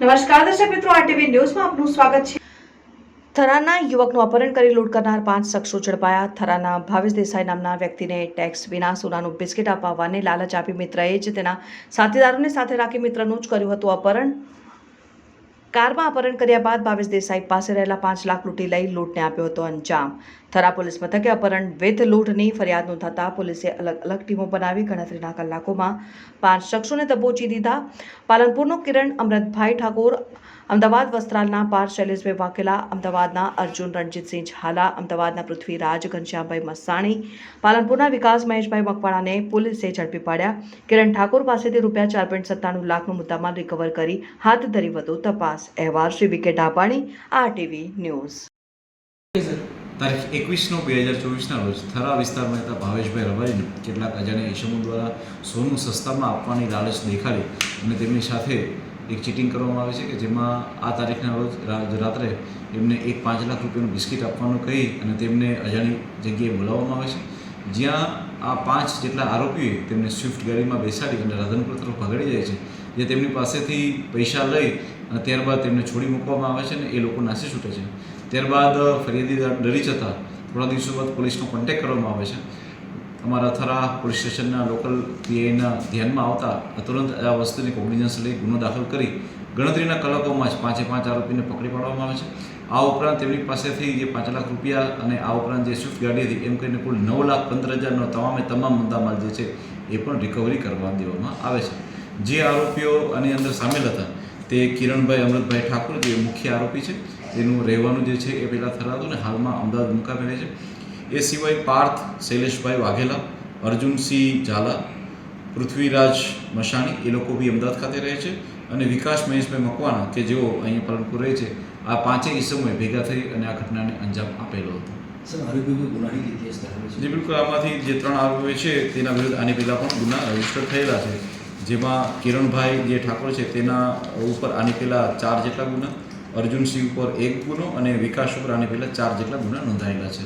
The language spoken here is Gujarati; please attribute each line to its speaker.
Speaker 1: નમસ્કાર દર્શક મિત્રો આરટીવી ન્યૂઝમાં આપનું સ્વાગત છે. થરાના યુવકનું અપહરણ કરી લૂંટ કરનાર પાંચ શખ્સો ઝડપાયા. થરાના ભાવેશ દેસાઈ નામના વ્યક્તિને ટેક્સ વિના સોનાનું બિસ્કિટ અપાવવાને લાલચ આપી મિત્રએ જ તેના સાથીદારોને સાથે રાખી મિત્રનું જ કર્યું હતું અપહરણ. કારમાં અપહરણ કર્યા બાદ ભાવેશ દેસાઈ પાસે રહેલા પાંચ લાખ લૂંટી લઈ લૂંટને આપ્યો હતો અંજામ. થરા પોલીસ મથકે અપહરણ વિથ લૂંટની ફરિયાદ નોંધાતા પોલીસે અલગ અલગ ટીમો બનાવી ગણતરીના કલાકોમાં પાંચ શખ્સોને દબોચી દીધા. પાલનપુરનો કિરણ અમરતભાઈ ઠાકોર અમદાવાદ વસ્ત્રાલના પાર શૈલેષભાઈ વાઘેલા અમદાવાદના અર્જુન રણજીતસિંહ ઝાલા, અમદાવાદના પૃથ્વીરાજ ઘનશ્યામભાઈ મસાણી, પાલનપુરના વિકાસ મહેશભાઈ મકવાણાને પોલીસે ઝડપી પાડ્યા. કિરણ ઠાકોર પાસેથી રૂપિયા ચાર પોઈન્ટ સત્તાણું લાખનું મુદ્દામાલ રિકવર કરી હાથ ધરી વધુ તપાસ. અહેવાલ Shri V K Dabani RTV news.
Speaker 2: તારીખ એકવીસ નવ બે હજાર ચોવીસના રોજ થરા વિસ્તારમાં રહેતા ભાવેશભાઈ રબારીને કેટલાક અજાણ્યા ઇસમો દ્વારા સોનું સસ્તામાં આપવાની લાલચ દેખાડી અને તેમની સાથે એક ચીટિંગ કરવામાં આવે છે કે જેમાં આ તારીખના રોજ રાત્રે એમને એક પાંચ લાખ રૂપિયાનું બિસ્કિટ આપવાનું કહી અને તેમને અજાણી જગ્યાએ બોલાવવામાં આવે છે. જ્યાં આ પાંચ જેટલા આરોપીએ તેમને સ્વિફ્ટ ગાડીમાં બેસાડી અને રાધનપુર તરફ ભગાડી જાય છે, જે તેમની પાસેથી પૈસા લઈ અને ત્યારબાદ તેમને છોડી મૂકવામાં આવે છે અને એ લોકો નાસી છૂટે છે. ત્યારબાદ ફરિયાદી ડરી જતા થોડા દિવસો બાદ પોલીસનો કોન્ટેક્ટ કરવામાં આવે છે. અમારા થરા પોલીસ સ્ટેશનના લોકલ પીઆઈના ધ્યાનમાં આવતા તુરંત આ વસ્તુની કોગ્નિઝન્સ લઈ ગુનો દાખલ કરી ગણતરીના કલાકોમાં જ પાંચે પાંચ આરોપીને પકડી પાડવામાં આવે છે. આ ઉપરાંત તેમની પાસેથી જે પાંચ લાખ રૂપિયા અને આ ઉપરાંત જે સ્વિફ્ટ ગાડી હતી, એમ કરીને કુલ નવ લાખ પંદર હજારનો તમામે તમામ મુદ્દામાલ જે છે એ પણ રિકવરી કરવા દેવામાં આવે છે. જે આરોપીઓ આની અંદર સામેલ હતા તે કિરણભાઈ અમૃતભાઈ ઠાકુર, જે મુખ્ય આરોપી છે તેનું રહેવાનું જે છે એ પહેલાં થરાતું ને હાલમાં અમદાવાદ મુકામે છે. એ સિવાય પાર્થ શૈલેષભાઈ વાઘેલા અર્જુનસિંહ ઝાલા પૃથ્વીરાજ મશાણી એ લોકો બી અમદાવાદ ખાતે રહે છે. અને વિકાસ મહેશભાઈ મકવાણા કે જેઓ અહીંયા પાલનપુર રહે છે આ પાંચેય ઇસમોએ ભેગા થઈ અને આ ઘટનાને અંજામ આપેલો હતો. જે બિલકુલ. આમાંથી જે ત્રણ આરોપીઓ છે તેના વિરુદ્ધ આની પહેલાં પણ ગુના રજિસ્ટર થયેલા છે. જેમાં કિરણભાઈ જે ઠાકોર છે તેના ઉપર આની પહેલાં ચાર જેટલા ગુના અર્જુનસિંહ ઉપર એક ગુનો અને વિકાસ ઉપર આની પહેલાં ચાર જેટલા ગુના નોંધાયેલા છે.